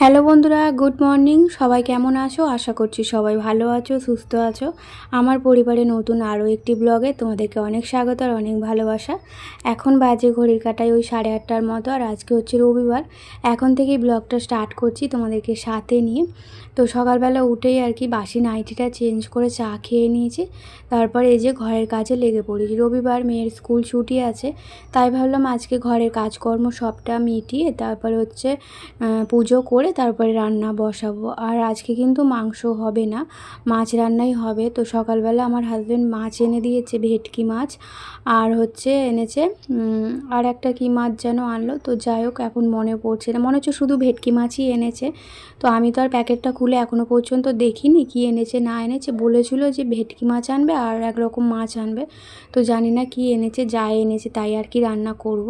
Hello বন্ধুরা, good morning. সবাই কেমন আছো? আশা করছি সবাই ভালো আছো, সুস্থ আছো। আমার পরিবারে নতুন আরও একটি ব্লগে তোমাদেরকে অনেক স্বাগত আর অনেক ভালোবাসা। এখন বাজে ঘড়ির কাটায় ওই সাড়ে আটটার মতো আর আজকে হচ্ছে রবিবার। এখন থেকেই ব্লগটা স্টার্ট করছি তোমাদেরকে সাথে নিয়ে। তো সকালবেলা উঠেই আর কি বাসি নাইটিটা চেঞ্জ করে চা খেয়ে নিয়েছি। তারপরে এই যে ঘরের কাজে লেগে পড়েছি। রবিবার মেয়ের স্কুল ছুটি আছে, তাই ভাবলাম আজকে ঘরের কাজকর্ম সবটা মিটিয়ে তারপর হচ্ছে পুজো করে তারপরে রান্না বসাবো। আর আজকে কিন্তু মাংস হবে না, মাছ রান্নাই হবে। তো সকালবেলা আমার হাজব্যান্ড মাছ এনে দিয়েছে, ভেটকি মাছ। আর হচ্ছে এনেছে আর একটা কি মাছ যেন আনলো। তো যাই হোক, এখন মনে পড়ছে না। মনে হচ্ছে শুধু ভেটকি মাছই এনেছে। তো আমি তো আর প্যাকেটটা খুলে এখনও পর্যন্ত দেখিনি কি এনেছে, না এনেছে। বলেছিল যে ভেটকি মাছ আনবে আর এক রকম মাছ আনবে। তো জানি না কি এনেছে যা এনেছে, তাই আর কি রান্না করব।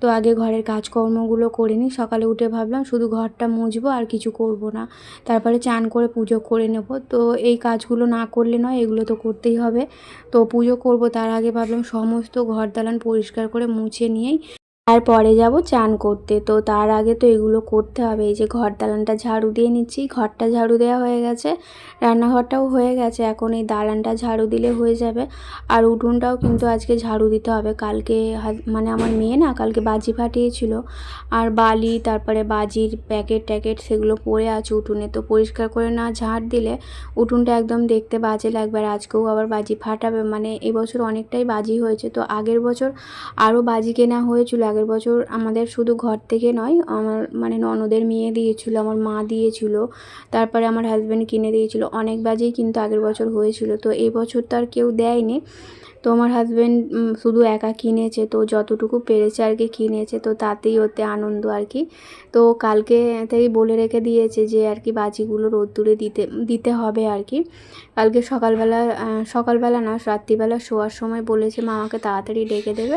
তো আগে ঘরের কাজকর্মগুলো করে নিই। সকালে উঠে ভাবলাম শুধু ঘরটা মুছবো আর কিছু করব না। তারপরে চান করে পুজো করে নেব। তো এই কাজগুলো না করলে নয়, এগুলো তো করতেই হবে। তো পুজো করব, তার আগে ভাবলাম সমস্ত ঘর দালান পরিষ্কার করে মুছে নিয়েই তারপরে যাব চান করতে। তো তার আগে তো এগুলো করতে হবে। এই যে ঘর দালানটা ঝাড়ু দিয়ে নিচ্ছি, ঘরটা ঝাড়ু দেওয়া হয়ে গেছে। রান্নাঘরটাও হয়ে গেছে। এখন এই দালানটা ঝাড়ু দিলে হয়ে যাবে। আর উঠোনটাও কিন্তু আজকে ঝাড়ু দিতে হবে। কালকে মানে আমার মেয়ে না কালকে বাজি ফাটিয়েছিল। আর বালি, তারপরে বাজির প্যাকেট ট্যাকেট সেগুলো পড়ে আছে উঠোনে। তো পরিষ্কার করে না ঝাড় দিলে উঠোনটা একদম দেখতে বাজে লাগবে। আর আজকেও আবার বাজি ফাটাবে। মানে এবছর অনেকটাই বাজি হয়েছে। তো আগের বছর আরও বাজি কেনা হয়েছিল। আগের বছর আমাদের শুধু ঘর থেকে নয়, আমার মানে ননদের মেয়ে দিয়েছিল, আমার মা দিয়েছিল, তারপরে আমার হাজব্যান্ড কিনে দিয়েছিল, অনেক বাজেই কিন্তু আগের বছর হয়েছিল। তো এই বছর তো আর কেউ দেয়নি। তো আমার হাজব্যান্ড শুধু একা কিনেছে, তো যতটুকু পেরেছে আর কি কিনেছে, তো তাতেই ওতে আনন্দ আর কি। তো কালকে থেকেই বলে রেখে দিয়েছে যে আর কি বাজিগুলো রোদ্দুরে দিতে দিতে হবে আর কি। কালকে সকালবেলা সকালবেলা না, রাত্রিবেলা শোয়ার সময় বলেছে, মা, আমাকে তাড়াতাড়ি ডেকে দেবে,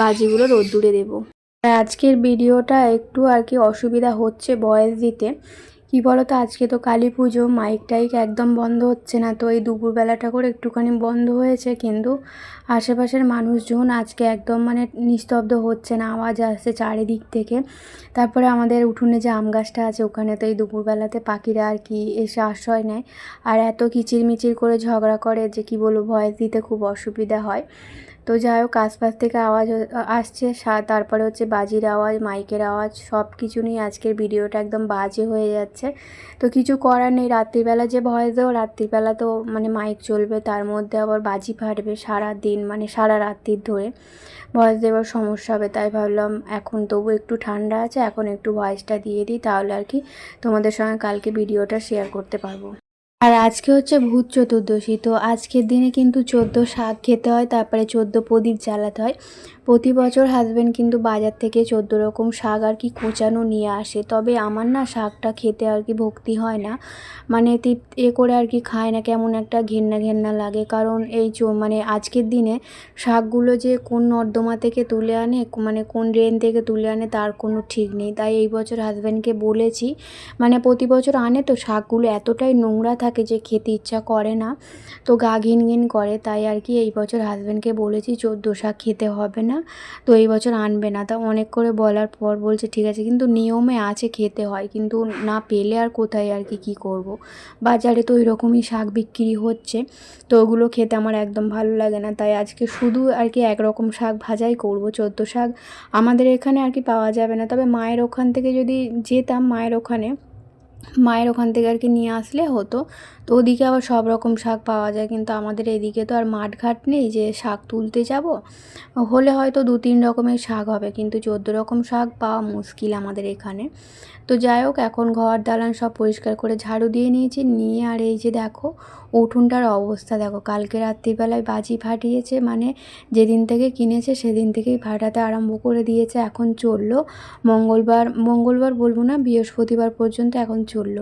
বাজিগুলো রোদ্দুরে দেবো। আজকের ভিডিওটা একটু আর কি অসুবিধা হচ্ছে ভয়েস দিতে। কি বলো তো আজকে তো কালী পুজো মাইক টাইক একদম বন্ধ হচ্ছে না। তো এই দুপুরবেলাটা করে একটুখানি বন্ধ হয়েছে, কিন্তু আশেপাশের মানুষজন আজকে একদম মানে নিস্তব্ধ হচ্ছে না, আওয়াজ আসছে চারিদিক থেকে। তারপরে আমাদের উঠোনে যে আম গাছটা আছে, ওখানে তো এই দুপুরবেলাতে পাখিরা আর কি এসে আশ্রয় নেয়। আর এত কিচিরমিচির করে ঝগড়া করে যে কি বলব, ভয়েস দিতে খুব অসুবিধা হয়। তো যাই হোক, আশপাশ থেকে আওয়াজ আসছে। তারপরে হচ্ছে বাজির আওয়াজ, মাইকের আওয়াজ, সব কিছু নিয়ে আজকের ভিডিওটা একদম বাজে হয়ে যাচ্ছে। তো কিছু করার নেই, রাত্রিবেলা যে ভয়েস দেবো রাত্রিবেলা তো মানে মাইক চলবে, তার মধ্যে আবার বাজি ফাটবে সারা দিন মানে সারা রাত্রির ধরে। ভয়েস দেওয়ার সমস্যা হবে, তাই ভাবলাম এখন তবু একটু ঠান্ডা আছে, এখন একটু ভয়েসটা দিয়ে দিই, তাহলে আর কি তোমাদের সঙ্গে কালকে ভিডিওটা শেয়ার করতে পারব। আর আজকে হচ্ছে ভূত চতুর্দশী, তো আজকের দিনে কিন্তু চোদ্দ শাক খেতে হয়, তারপরে চোদ্দ প্রদীপ জ্বালাতে হয়। প্রতি বছর হাজব্যান্ড কিন্তু বাজার থেকে চোদ্দ রকম শাক আর কি কুচানো নিয়ে আসে। তবে আমার না শাকটা খেতে আর কি ভক্তি হয় না। মানে এ করে আর কি খায় না, কেমন একটা ঘেন্না ঘেন্না লাগে। কারণ এই মানে আজকের দিনে শাকগুলো যে কোন নর্দমা থেকে তুলে আনে মানে কোন ড্রেন থেকে তুলে আনে তার কোনো ঠিক নেই। তাই এই বছর হাজব্যান্ডকে বলেছি মানে প্রতি বছর আনে তো শাকগুলো এতটাই নোংরা থাকে যে খেতে ইচ্ছা করে না। তো গা ঘিন ঘিন করে, তাই আর কি এই বছর হাজব্যান্ডকে বলেছি, চোদ্দ শাক খেতে হবে না। তো এই বছর আনবে না। তা অনেক করে বলার পর বলছে, ঠিক আছে, কিন্তু নিয়মে আছে, খেতে হয়। কিন্তু না পেলে আর কোথায় আর কি, কী করব। বাজারে তো ওই রকমই শাক বিক্রি হচ্ছে। তো ওগুলো খেতে আমার একদম ভালো লাগে না। তাই আজকে শুধু আর কি একরকম শাক ভাজাই করব, চোদ্দ শাক। আমাদের এখানে আর কি পাওয়া যাবে না। তবে মায়ের ওখান থেকে যদি যেতাম মায়ের ওখানে মায়ের ওখান থেকে আর কি নিয়ে আসলে হতো। তো ওদিকে আবার সব রকম শাক পাওয়া যায়, কিন্তু আমাদের এদিকে তো আর মাঠঘাট নেই যে শাক তুলতে যাব। হলে হয়তো দু তিন রকমের শাক হবে, কিন্তু চোদ্দ রকম শাক পাওয়া মুশকিল আমাদের এখানে। তো যাই হোক, এখন ঘর দালান সব পরিষ্কার করে ঝাড়ু দিয়ে নিয়েছি, নিয়ে আর এই যে দেখো, উঠোনটার অবস্থা দেখো। কালকে রাত্রিবেলায় বাজি ফাটিয়েছে মানে যেদিন থেকে কিনেছে সেদিন থেকেই ফাটাতে আরম্ভ করে দিয়েছে, এখন চলল। মঙ্গলবার মঙ্গলবার বলব না, বৃহস্পতিবার পর্যন্ত এখন চলল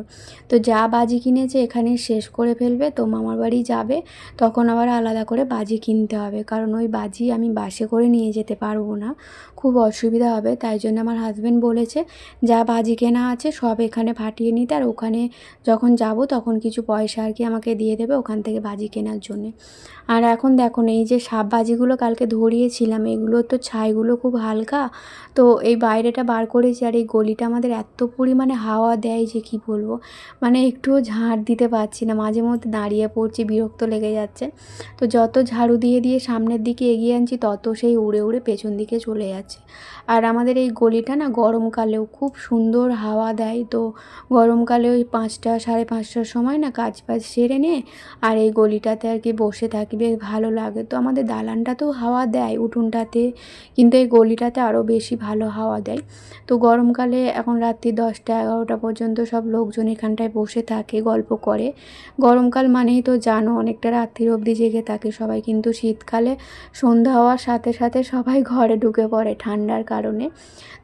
তো যা বাজি কিনেছে এখানে শেষ করে ফেলবে, তো মামার বাড়ি যাবে, তখন আবার আলাদা করে বাজি কিনতে হবে, কারণ ওই বাজি আমি বাসে করে নিয়ে যেতে পারব না। খুব অসুবিধা হবে, তাই জন্য আমার হাজব্যান্ড বলেছে, যা বাজি কেনা আছে সব এখানে ফাটিয়ে নিতে, আর ওখানে যখন যাব তখন কিছু পয়সা আর কি আমাকে দিয়ে দেবে ওখান থেকে বাজি কেনার জন্যে। আর এখন দেখো এই যে সাপ বাজিগুলো কালকে ধরিয়েছিলাম, এগুলো তো ছাইগুলো খুব হালকা, তো এই বাইরেটা বার করেছি, আর এই গলিটা আমাদের এত পরিমাণে হাওয়া দেয় যে কি বলব? মানে একটুও ঝাড় দিতে পারছি না। মাঝে মধ্যে দাঁড়িয়ে পড়ছি, বিরক্ত লেগে যাচ্ছে। তো যত ঝাড়ু দিয়ে দিয়ে সামনের দিকে এগিয়ে আনছি, তত সেই উড়ে উড়ে পেছন দিকে চলে যাচ্ছে। আর আমাদের এই গলিটা না গরমকালেও খুব সুন্দর হাওয়া দেয়। তো গরমকালে ওই পাঁচটা, সাড়ে পাঁচটার সময় না কাজ বাজ সেরে নিয়ে আর এই গলিটাতে আর কি বসে থাকি বেশ ভালো লাগে। তো আমাদের দালানটাতেও হাওয়া দেয় উঠোনটাতে, কিন্তু এই গলিটাতে আরও বেশি ভালো হাওয়া দেয়। তো গরমকালে এখন রাত্রি দশটা, এগারোটা পর্যন্ত সব লোকজন এখানটায় বসে থাকে, গল্প করে। গরমকাল মানেই তো জানো, অনেকটা রাত্রির অবধি জেগে থাকে সবাই, কিন্তু শীতকালে সন্ধ্যা হওয়ার সাথে সাথে সবাই ঘরে ঢুকে পড়ে ঠান্ডার কারণে।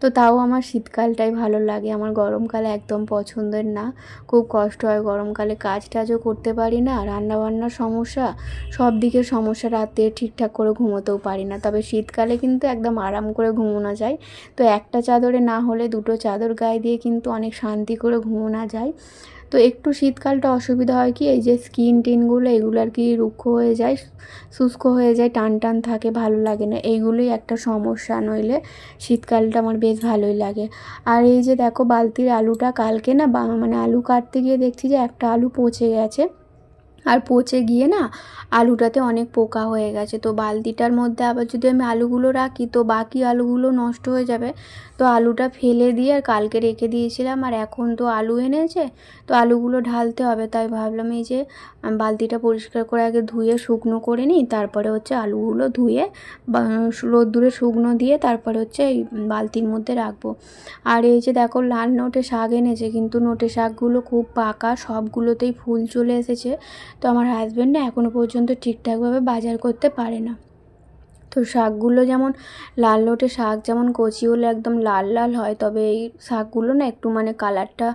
তো তাও আমার শীতকালটাই ভালো লাগে। আমার গরমকালে একদম পছন্দের না। খুব কষ্ট হয় গরমকালে। কাজ টাজও করতে পারি না। রান্নাবান্নার সমস্যা। সব দিকের সমস্যা। রাতে ঠিকঠাক করে ঘুমোতেও পারি না। তবে শীতকালে কিন্তু একদম আরাম করে ঘুমোনো যায়। তো একটা চাদরে না হলে দুটো চাদর গায়ে দিয়ে কিন্তু অনেক শান্তি করে ঘুমোনো যায়। তো একটু শীতকালটা অসুবিধা হয় কি, এই যে স্কিন টিনগুলো এগুলো আর কি রুক্ষ হয়ে যায়, শুষ্ক হয়ে যায়, টান টান থাকে, ভালো লাগে না, এইগুলোই একটা সমস্যা, নইলে শীতকালটা আমার বেশ ভালোই লাগে। আর এই যে দেখো বালতির আলুটা, কালকে না মানে আলু কাটতে গিয়ে দেখছি যে একটা আলু পচে গেছে। আর পচে গিয়ে না আলুটাতে অনেক পোকা হয়ে গেছে। তো বালতিটার মধ্যে আবার যদি আমি আলুগুলো রাখি, তো বাকি আলুগুলো নষ্ট হয়ে যাবে। তো আলুটা ফেলে দিয়ে আর কালকে রেখে দিয়েছিলাম আর এখন তো আলু এনেছে, তো আলুগুলো ঢালতে হবে। তাই ভাবলাম এই যে বালতিটা পরিষ্কার করে আগে ধুয়ে শুকনো করে নিই, তারপরে হচ্ছে আলুগুলো ধুয়ে রোদ্দুরে শুকনো দিয়ে তারপরে হচ্ছে এই বালতির মধ্যে রাখব। আর এই যে দেখো লাল নোটে শাক এনেছে, কিন্তু নোটে শাকগুলো খুব পাকা, সবগুলোতেই ফুল চলে এসেছে। তো আমার হাজব্যান্ড না এখনও পর্যন্ত ঠিকঠাকভাবে বাজার করতে পারে না। তো শাকগুলো যেমন লাল লোটে শাক, যেমন কচি হলে একদম লাল লাল হয়, তবে এই শাকগুলো না একটু মানে কালারটা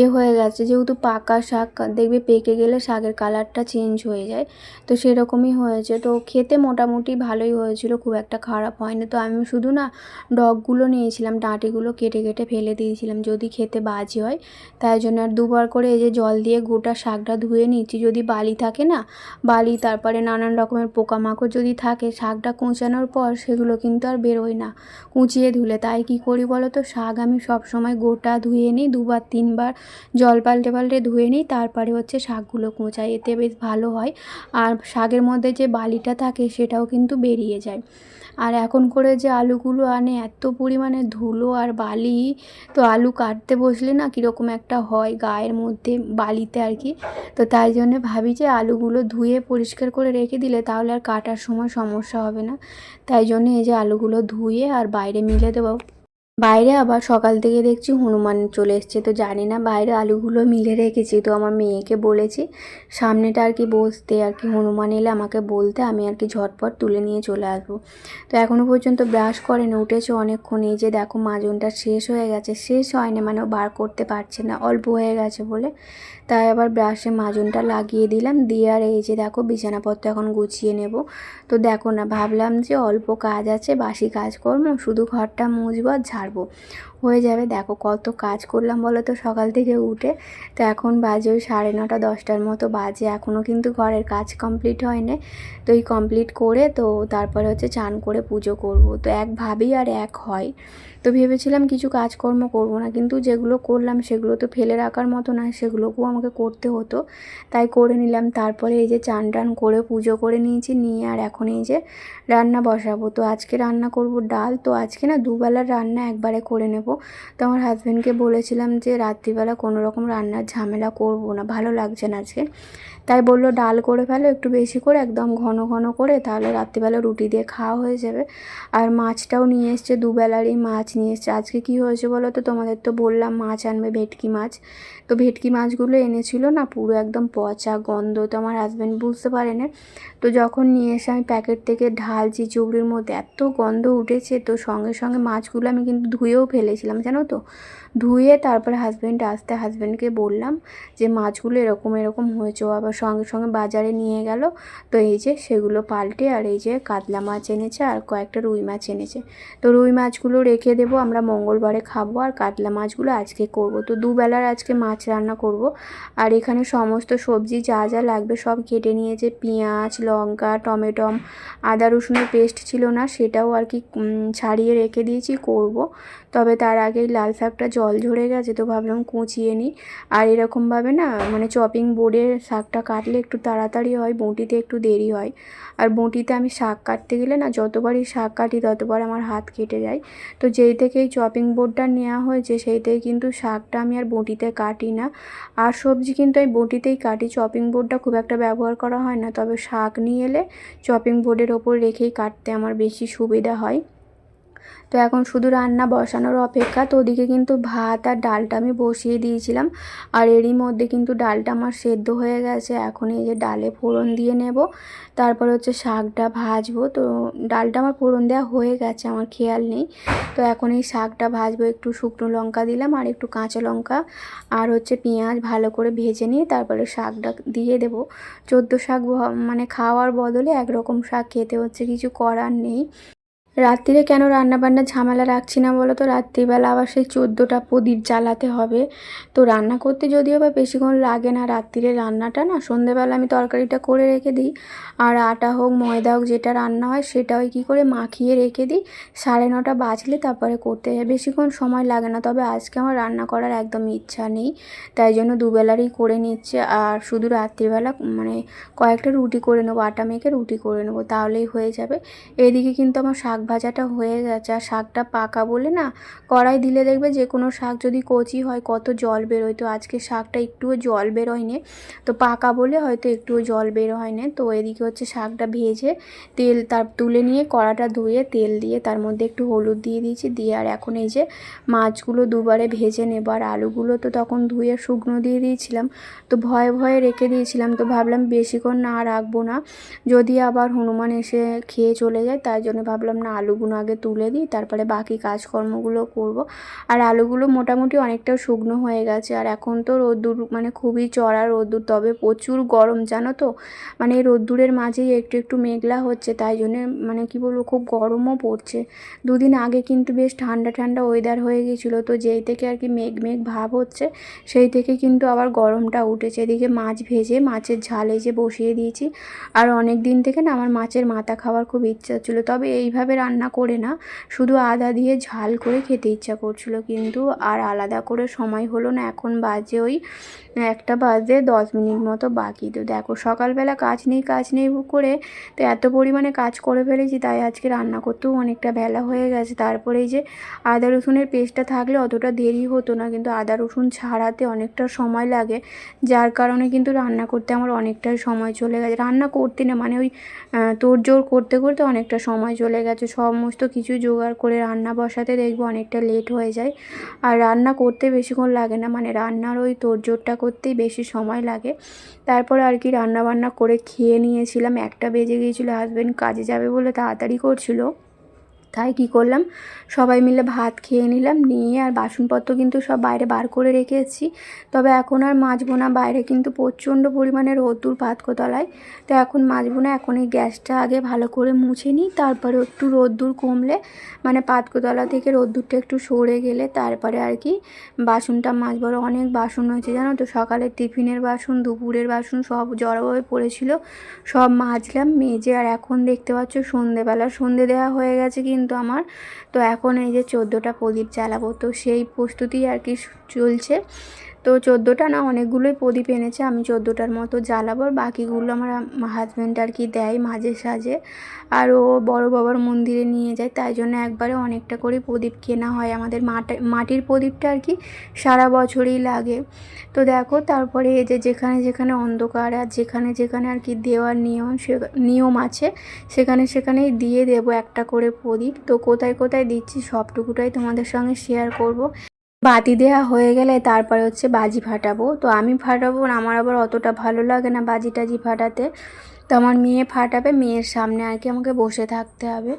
এ হয়ে গেছে। যেহেতু পাকা শাক, দেখবে পেকে গেলে শাকের কালারটা চেঞ্জ হয়ে যায়, তো সেরকমই হয়েছে। তো খেতে মোটামুটি ভালোই হয়েছিল, খুব একটা খারাপ হয়নি। তো আমি শুধু না ডগগুলো নিয়েছিলাম, ডাঁটিগুলো কেটে কেটে ফেলে দিয়েছিলাম, যদি খেতে বাজি হয়। তাই জন্য আর দুবার করে এই যে জল দিয়ে গোটা শাকটা ধুয়ে নিচ্ছি। যদি বালি থাকে না, বালি, তারপরে নানান রকমের পোকামাকড় যদি থাকে, শাকটা কুচানোর পর সেগুলো কিন্তু আর বেরোয় না। কুচিয়ে ধুলে। তাই কি করি বলো তো? শাক আমি সব সময় গোটা ধুয়ে নিই, দুবার তিনবার জল পাল্টে পাল্টে ধুয়ে নিই, তারপরে হচ্ছে শাকগুলো কুচাই। এতে বেশ ভালো হয়। আর শাকের মধ্যে যে বালিটা থাকে সেটাও কিন্তু বেরিয়ে যায়। আর এখন করে যে আলুগুলো আনে, এত পরিমাণে ধুলো আর বালি, তো আলু কাটতে বসলে না কীরকম একটা হয় গায়ের মধ্যে বালিতে আর কি? তো তাই জন্যে ভাবি যে আলুগুলো ধুয়ে পরিষ্কার করে রেখে দিলে তাহলে আর কাটার সময় সমস্যা হবে না। তাই জন্য এই যে আলুগুলো ধুয়ে আর বাইরে মিলে দেবো। বাইরে আবার সকাল থেকে দেখছি হনুমান চলে এসছে, তো জানি না বাইরে আলুগুলো মিলে রেখেছি, তো আমার মেয়েকে বলেছি, সামনেটা আর কি বসতে আর কি হনুমান এলে আমাকে বলতে, আমি আর কি ঝটপট তুলে নিয়ে চলে আসব। তো এখনও পর্যন্ত ব্রাশ করেনি, উঠেছে অনেকক্ষণ, এই যে দেখো মাজনটা শেষ হয়ে গেছে, শেষ হয়নি মানে বার করতে পারছে না, অল্প হয়ে গেছে বলে, তাই আবার ব্রাশে মাজনটা লাগিয়ে দিলাম, দিয়ে আর এই যে দেখো বিছানাপত্র এখন গুছিয়ে নেব। তো দেখো না, ভাবলাম যে অল্প কাজ আছে, বাসি কাজ কাজকর্ম, শুধু ঘরটা মুছবো আর ঝাড়বো হয়ে যাবে। দেখো কত কাজ করলাম বলো তো সকাল থেকে উঠে। তো এখন বাজে ওই সাড়ে নটা, দশটার মতো বাজে। এখনও কিন্তু ঘরের কাজ কমপ্লিট হয়নি। তো এই কমপ্লিট করে তো তারপরে হচ্ছে চান করে পুজো করব। তো এক ভাবি আর এক হয়। তো ভেবেছিলাম কিছু কাজকর্ম করব না। কিন্তু যেগুলো করলাম সেগুলো তো ফেলে রাখার মতো না, সেগুলোকেও আমাকে করতে হতো। তাই করে নিলাম। তারপরে এই যে চান টান করে পুজো করে নিয়েছি। নিয়ে আর এখন এই যে রান্না বসাবো। তো আজকে রান্না করব ডাল। তো আজকে না দুবেলার রান্না একবারে করে নেব। তো আমার হাজব্যান্ডকে বলেছিলাম যে রাত্রিবেলা কোনো রকম রান্নার ঝামেলা করব না, ভালো লাগছে না আজকে। তাই বলল, ডাল করে ফেলো, একটু বেশি করে, একদম ঘন ঘন করে, তাহলে রাত্রিবেলা রুটি দিয়ে খাওয়া হয়ে যাবে। আর মাছটাও নিয়ে এসছে দুবেলারই মাছ নিয়ে এসছে। আজকে কী হয়েছে বলো তো, তোমাদের তো বললাম মাছ আনবে ভেটকি মাছ। তো ভেটকি মাছগুলো এনেছিল না, পুরো একদম পচা গন্ধ, তো আমার হাজব্যান্ড বুঝতে পারে না তো যখন নিয়ে এসে আমি প্যাকেট থেকে ঢালছি, চুবড়ির মধ্যে এত গন্ধ উঠেছে, তো সঙ্গে সঙ্গে মাছগুলো আমি কিন্তু ধুয়েও ফেলেছিলাম, জানো তো? ধুয়ে তারপরে হাজব্যান্ড আসতে হাজব্যান্ডকে বললাম যে, মাছগুলো এরকম এরকম হয়েছে। আবার সঙ্গে সঙ্গে বাজারে নিয়ে গেল। তো এই যে সেগুলো পাল্টে আর এই যে কাতলা মাছ এনেছে আর কয়েকটা রুই মাছ এনেছে। তো রুই মাছগুলো রেখে দেবো, আমরা মঙ্গলবারে খাব আর কাতলা মাছগুলো আজকে করব। তো দুবেলার আজকে মাছ রান্না করব। আর এখানে সমস্ত সবজি যা যা লাগবে সব কেটে নিয়েছে। পেঁয়াজ, লঙ্কা টমেটম আদা রসুনের পেস্ট ছিল না, সেটাও আর কি ছাড়িয়ে রেখে দিয়েছি, করব। তবে তার আগেই লাল শাকটা জল ঝরে গেছে, তো ভাবলাম কুচিয়ে নিই। আর এরকমভাবে না মানে চপিং বোর্ডে শাকটা কাটলে একটু তাড়াতাড়ি হয়, বঁটিতে একটু দেরি হয়। আর বঁটিতে আমি শাক কাটতে গেলে না, যতবারই শাক কাটি ততবার আমার হাত কেটে যায়। তো যেই থেকে এই চপিং বোর্ডটা নেওয়া হয়েছে, সেই থেকে কিন্তু শাকটা আমি আর বঁটিতে কাটি না। আর সবজি কিন্তু আমি বঁটিতেই কাটি চপিং বোর্ডটা খুব একটা ব্যবহার করা হয় না। তবে শাক নিয়ে এলে চপিং বোর্ডের ওপর রেখেই কাটতে আমার বেশি সুবিধা হয়। তো এখন শুধু রান্না বসানোর অপেক্ষা। তো ওদিকে কিন্তু ভাত আর ডালটা আমি বসিয়ে দিয়েছিলাম। আর এরই মধ্যে কিন্তু ডালটা আমার সেদ্ধ হয়ে গেছে। এখন এই যে ডালে ফোড়ন দিয়ে নেব। তারপর হচ্ছে শাকটা ভাজবো। তো ডালটা আমার ফোড়ন দেওয়া হয়ে গেছে, আমার খেয়াল নেই। তো এখন এই শাকটা ভাজবো। একটু শুকনো লঙ্কা দিলাম আর একটু কাঁচা লঙ্কা আর হচ্ছে পেঁয়াজ ভালো করে ভেজে নিয়ে তারপরে শাকটা দিয়ে দেবো। চোদ্দ শাক মানে খাওয়ার বদলে একরকম শাক খেতে হচ্ছে, কিছু করার নেই। রাত্রিরে কেন রান্নাবান্না ঝামেলা রাখছি না বলো তো? রাত্রিবেলা আবার সেই চোদ্দোটা প্রদীপ জ্বালাতে হবে। তো রান্না করতে যদিও বা বেশিক্ষণ লাগে না, রাত্রিরে রান্নাটা না, সন্ধেবেলা আমি তরকারিটা করে রেখে দিই। আর আটা হোক, ময়দা হোক, যেটা রান্না হয় সেটা ওই কী করে মাখিয়ে রেখে দিই। সাড়ে নটা বাজলে তারপরে করতে হয়। বেশিক্ষণ সময় লাগে না, তবে আজকে আমার রান্না করার একদম ইচ্ছা নেই। তাই জন্য দুবেলারই করে নিচ্ছে। আর শুধু রাত্রিবেলা মানে কয়েকটা রুটি করে নেব, আটা মেখে রুটি করে নেব, তাহলেই হয়ে যাবে। এদিকে কিন্তু আমার শাক ভাজাটা হয়ে গেছে। আর শাকটা পাকা বলে না, কড়াই দিলে দেখবে যে কোনো শাক যদি কচি হয়, কত জল বেরোয়। তো আজকে শাকটা একটুও জল বেরোয়নি। তো পাকা বলে হয়তো একটুও জল বের হয়নি তো এদিকে হচ্ছে শাকটা ভেজে তেল তার তুলে নিয়ে কড়াটা ধুয়ে তেল দিয়ে তার মধ্যে একটু হলুদ দিয়ে দিয়েছি। দিয়ে আর এখন এই যে মাছগুলো দুবারে ভেজে নেব। আর আলুগুলো তো তখন ধুয়ে শুকনো দিয়ে দিয়েছিলাম। তো ভয়ে ভয়ে রেখে দিয়েছিলাম। তো ভাবলাম বেশিক্ষণ না রাখব না। যদি আবার হনুমান এসে খেয়ে চলে যায় তাই জন্য ভাবলাম না আলুগুলো আগে তুলে দিই, তারপরে বাকি কাজকর্মগুলো করব। আর আলুগুলো মোটামুটি অনেকটা শুকনো হয়ে গেছে। আর এখন তো রোদ্দুর মানে খুবই চড়া রোদ্দুর, তবে প্রচুর গরম, জানো তো? মানে রোদ্দুরের মাঝেই একটু একটু মেঘলা হচ্ছে, তাই জন্যে মানে কি বলব, খুব গরমও পড়ছে। দুদিন আগে কিন্তু বেশ ঠান্ডা ঠান্ডা ওয়েদার হয়ে গেছিল, তো যেই থেকে আর কি মেঘ মেঘ ভাব হচ্ছে, সেই থেকে কিন্তু আবার গরমটা উঠেছে। এদিকে মাছ ভেজে, মাছের ঝাল যে বসিয়ে দিয়েছি। আর অনেক দিন থেকে না আমার মাছের মাথা খাওয়ার খুব ইচ্ছা ছিল তবে এইভাবে রান্না করে না, শুধু আদা দিয়ে ঝাল করে খেতে ইচ্ছা করছিল। কিন্তু আর আলাদা করে সময় হলো না, এখন বাজে ওই একটা বাজে দশ মিনিট মতো বাকি। তো দেখো, সকালবেলা কাজ নেই কাজ নেই করে তো এত পরিমাণে কাজ করে ফেলেছি, তাই আজকে রান্না করতেও অনেকটা বেলা হয়ে গেছে। তারপরে এই যে আদা রসুনের পেস্টটা থাকলে অতটা দেরি হতো না, কিন্তু আদা রসুন ছাড়াতে অনেকটা সময় লাগে। যার কারণে কিন্তু রান্না করতে আমার অনেকটাই সময় চলে গেছে। রান্না করতে না মানে ওই তোড়জোড় করতে করতে অনেকটা সময় চলে গেছে। সমস্ত কিছু জোগাড় করে রান্না বসাতে দেখব অনেকটা লেট হয়ে যায়। আর রান্না করতে বেশিক্ষণ লাগে না মানে রান্নার ওই তোড়জোড়টা করতেই বেশি সময় লাগে। তারপরে আর কি রান্না বান্না করে খেয়ে নিয়েছিলাম, একটা বেজে গিয়েছিল হাজব্যান্ড কাজে যাবে বলে তাড়াতাড়ি করছিল। তাই কী করলাম? সবাই মিলে ভাত খেয়ে নিলাম, নিয়ে আর বাসনপত্র কিন্তু সব বাইরে বার করে রেখেছি। তবে এখন আর মাজবো না বাইরে কিন্তু প্রচণ্ড পরিমাণে রোদ্দুর পাতকোতলায়। তো এখন মাজবো না এখন এই গ্যাসটা আগে ভালো করে মুছে নিই, তারপরে একটু রোদ্দুর কমলে মানে পাতকোতলা থেকে রোদ্দুরটা একটু সরে গেলে তারপরে আর কি বাসনটা মাজবো অনেক বাসন হয়েছে, জানো তো? সকালের টিফিনের বাসন, দুপুরের বাসন সব জড়ো হয়ে পড়েছিল, সব মাজলাম, মেজে আর এখন দেখতে পাচ্ছ সন্ধেবেলা। সন্ধে দেওয়া হয়ে গেছে কিন্তু আমার। তো এখন এই যে চোদ্দোটা প্রদীপ জ্বালাবো তো সেই প্রস্তুতি আর কি চলছে। তো চোদ্দোটা না অনেকগুলোই প্রদীপ এনেছে, আমি চোদ্দোটার মতো জ্বালাবো বাকিগুলো আমার হাজব্যান্ড আর কি দেয় মাঝে সাঝে। আর ও বড় বাবার মন্দিরে নিয়ে যায়, তাই জন্য একবারে অনেকটা করে প্রদীপ কেনা হয়। আমাদের মাটা, মাটির প্রদীপটা আর কি সারা বছরই লাগে। তো দেখো, তারপরে এই যে যেখানে যেখানে অন্ধকার আর যেখানে যেখানে আর কি দেওয়ার নিয়ম সে, নিয়ম আছে, সেখানে সেখানেই দিয়ে দেবো একটা করে প্রদীপ। তো কোথায় কোথায় দিচ্ছি সবটুকুটাই তোমাদের সঙ্গে শেয়ার করব। বাতি দেওয়া হয়ে গেলে তারপরে হচ্ছে বাজি ফাটাবো। তো আমি ফাটাবো আমার আবার অতটা ভালো লাগে না বাজি টাজি ফাটাতে। তো আমার মেয়ে ফাটাবে, মেয়ের সামনে আর কি আমাকে বসে থাকতে হবে।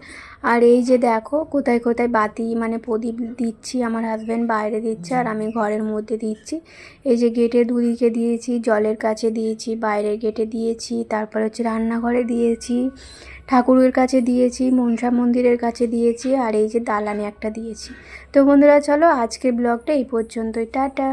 আর এই যে দেখো, কোথায় কোথায় বাতি মানে প্রদীপ দিচ্ছি, আমার হাজব্যান্ড বাইরে দিচ্ছে আর আমি ঘরের মধ্যে দিচ্ছি। এই যে গেটে দুদিকে দিয়েছি, জলের কাছে দিয়েছি, বাইরের গেটে দিয়েছি, তারপর হচ্ছে রান্নাঘরে দিয়েছি। ঠাকুরের কাছে দিয়েছি, মনসা মন্দিরের কাছে দিয়েছি, আর এই যে দালানে একটা দিয়েছি। তো বন্ধুরা, চলো আজকের ব্লগটা এই পর্যন্তই। টাটা।